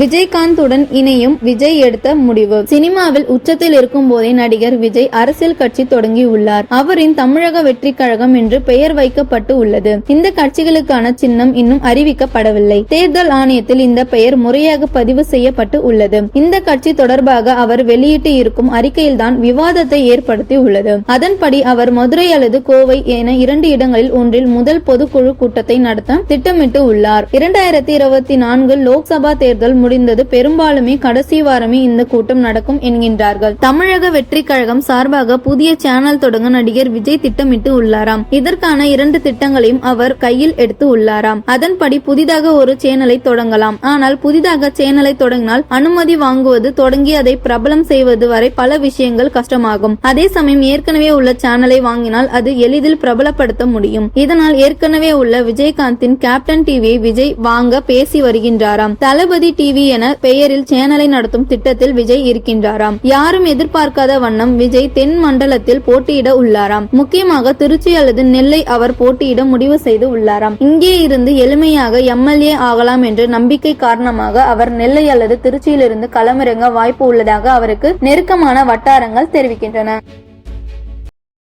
விஜயகாந்துடன் இணையும் விஜய் எடுத்த முடிவு. சினிமாவில் உச்சத்தில் இருக்கும் போதே நடிகர் விஜய் அரசியல் கட்சி தொடங்கி உள்ளார் அவரின் தமிழக வெற்றி கழகம் என்று பெயர் வைக்கப்பட்டு உள்ளது. இந்த கட்சிகளுக்கான சின்னம் இன்னும் அறிவிக்கப்படவில்லை. தேர்தல் ஆணையத்தில் இந்த பெயர் முறையாக பதிவு செய்யப்பட்டு உள்ளது. இந்த கட்சி தொடர்பாக அவர் வெளியிட்டு இருக்கும் அறிக்கையில்தான் விவாதத்தை ஏற்படுத்தி உள்ளது. அதன்படி அவர் மதுரை அல்லது கோவை என இரண்டு இடங்களில் ஒன்றில் முதல் பொதுக்குழு கூட்டத்தை நடத்த திட்டமிட்டு உள்ளார். இரண்டாயிரத்தி இருபத்தி நான்கு லோக்சபா தேர்தல் முடிந்தது. பெரும்பாலுமே கடைசி வாரமே இந்த கூட்டம் நடக்கும் என்கின்றார்கள். தமிழக வெற்றி கழகம் சார்பாக புதிய சேனல் தொடங்க நடிகர் விஜய் திட்டமிட்டு உள்ளாராம். இதற்கான இரண்டு திட்டங்களையும் அவர் கையில் எடுத்து உள்ளாராம். அதன்படி புதிதாக ஒரு சேனலை தொடங்கலாம். ஆனால் புதிதாக சேனலை தொடங்கினால் அனுமதி வாங்குவது தொடங்கி அதை பிரபலம் செய்வது வரை பல விஷயங்கள் கஷ்டமாகும். அதே சமயம் ஏற்கனவே உள்ள சேனலை வாங்கினால் அது எளிதில் பிரபலப்படுத்த முடியும். இதனால் ஏற்கனவே உள்ள விஜயகாந்தின் கேப்டன் டிவியை விஜய் வாங்க பேசி வருகின்றாராம். தளபதி டிவி என பெயரில் சேனலை நடத்தும் திட்டத்தில் விஜய் இருக்கின்றாராம். யாரும் எதிர்பார்க்காத வண்ணம் விஜய் தென் மண்டலத்தில் போட்டியிட உள்ளாராம். முக்கியமாக திருச்சி அல்லது நெல்லை அவர் போட்டியிட முடிவு செய்து உள்ளாராம். இங்கே இருந்து எளிமையாக எம்எல்ஏ ஆகலாம் என்ற நம்பிக்கை காரணமாக அவர் நெல்லை அல்லது திருச்சியிலிருந்து களமிறங்க வாய்ப்பு உள்ளதாக அவருக்கு நெருக்கமான வட்டாரங்கள் தெரிவிக்கின்றன.